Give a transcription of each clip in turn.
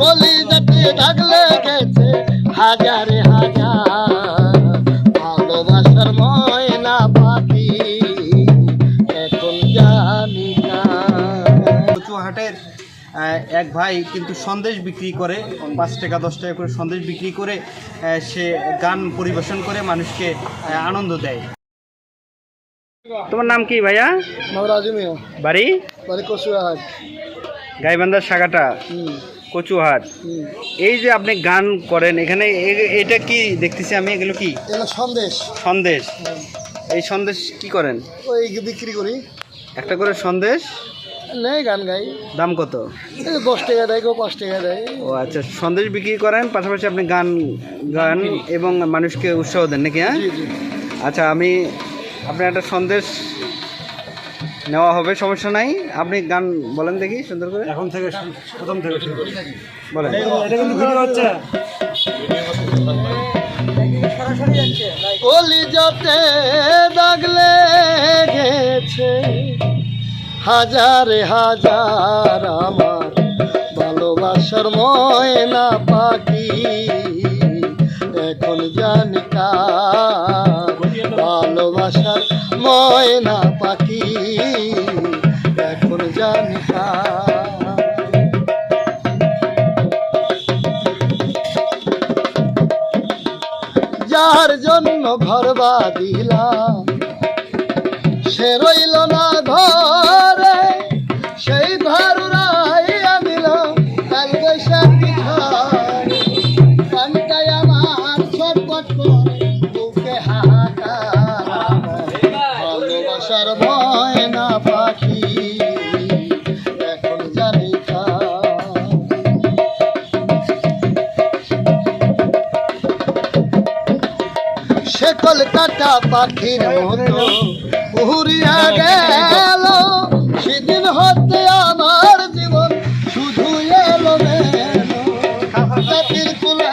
বলি যাতে ডাকলে গেছে হাজারে হাজার। ভালোবাসার ময়না পাখি এখন জানি না। কচুহাটের এক ভাই কিন্তু সন্দেশ বিক্রি করে পাঁচ টাকা দশ টাকা করে সন্দেশ বিক্রি করে সে গান পরিবেশন করে মানুষকে আনন্দ দেয়। তোমার নাম কি ভাইয়া? বাড়ি? বাড়ি কচুয়াহাট। গাইবান্ধার শাখাটা। কচুহাট। এই যে আপনি গান করেন এখানে এটা কি দেখতেছি আমি এগুলো কি? সন্দেশ। সন্দেশ। এই সন্দেশ কি করেন? ওই বিক্রি করি। একটা করে সন্দেশ? নেই গান গাই। দাম কত? দশ টাকা দেয় কেউ পাঁচ টাকা দেয়। ও আচ্ছা সন্দেশ বিক্রি করেন পাশাপাশি আপনি গান গান এবং মানুষকে উৎসাহ দেন নাকি হ্যাঁ? আচ্ছা আমি আপনার একটা সন্দেশ নেওয়া হবে সমস্যা নাই। আপনি গান বলেন দেখি সুন্দর করে। এখন থেকে প্রথম থেকে বলেন। এটা কিন্তু ভিডিও হচ্ছে। কলিজাতে দাগ লেগেছে হাজারে হাজার আমার ভালোবাসার ময়না পাখি। এখন জানি ভালোবাসার ময়না পাখি, এখন জানি যার জন্য ঘর বাঁধিলাম, সে রইল না ঘরে, সেই ঘর উড়াইয়া দিল ছটপট করে। কলকাতা পাখির মতো উড়িয়া গেল সেদিন হতে আমার জীবন শুধু এলো জাতির কুলে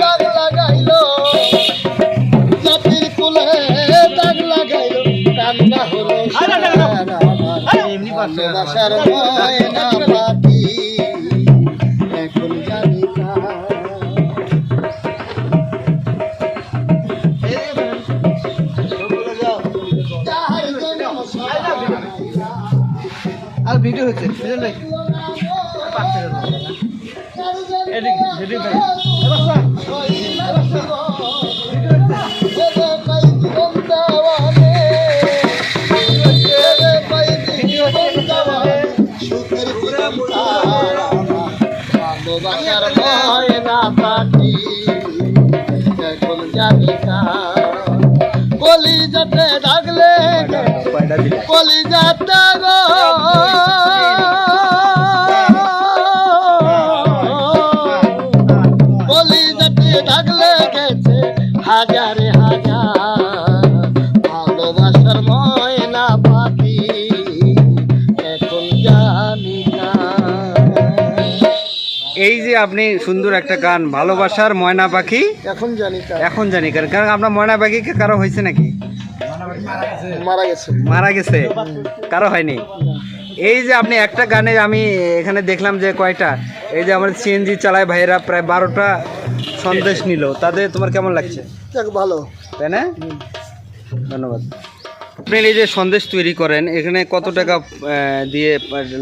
দাগ লাগাইল জাতির কুলে দাগ লাগাইল কান্না হলো ভালোবাসার ময়না পাখি হচ্ছে বুঝলেন ভালোবাসার ভালোবাসার ময়না পাখি এখন জানি না। এই যে আপনি সুন্দর একটা গান ভালোবাসার ময়না পাখি এখন জানি এখন জানি কারণ কারণ আপনার ময়না পাখি কি কারও হয়েছে নাকি? মারা গেছে। মারা গেছে। কারও হয়নি? এই যে আপনি একটা গানে আমি এখানে দেখলাম যে কয়টা? এই যে আমার সিএনজি চালায় ভাইয়েরা প্রায় বারোটা সন্দেশ নিল। তাদের তোমার কেমন লাগছে? ভালো। তাই না? ধন্যবাদ। আপনি এই যে সন্দেশ তৈরি করেন এখানে কত টাকা দিয়ে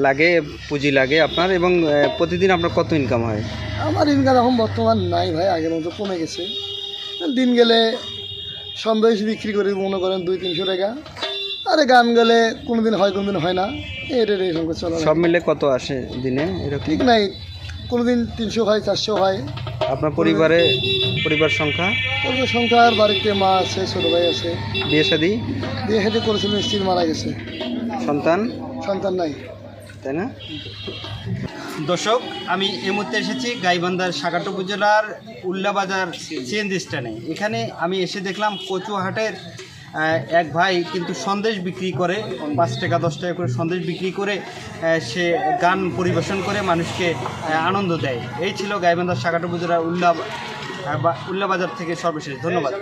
লাগে পুঁজি লাগে আপনার? এবং প্রতিদিন আপনার কত ইনকাম হয়? আমার ইনকাম এখন বর্তমান নাই ভাই আগের মতো কমে গেছে। দিন গেলে সন্দেশ বিক্রি করি মনে করেন দুই তিনশো টাকা। আরে গান গেলে কোনোদিন হয় কোনোদিন হয় না। এটা এই সঙ্গে চলা সব মিলে কত আসে দিনে? এরকম? ঠিক নাই। কোনো দিন তিনশো হয় চারশো হয়। আপনার পরিবারে পরিবার সংখ্যা? পরিবার সংখ্যার বাড়িতে মা আছে ছোটো ভাই আছে। বিয়ে শাদী? বিয়ে হেঁটে করেছিলেন স্ত্রী মারা গেছে। সন্তান? সন্তান নাই। তাই না? দর্শক আমি এই মুহূর্তে এসেছি গাইবান্ধার সাগাটো উপজেলার উল্লাবাজার সিএনজি স্ট্যান্ডে এখানে আমি এসে দেখলাম কচুহাটের এক ভাই কিন্তু সন্দেশ বিক্রি করে, পাঁচ টাকা, দশ টাকা করে সন্দেশ বিক্রি করে সে গান পরিবেশন করে মানুষকে আনন্দ দেয়। এই ছিল গাইবান্ধার সাগাটো উপজেলার উল্লা উল্লাবাজার থেকে সর্বশেষ। ধন্যবাদ।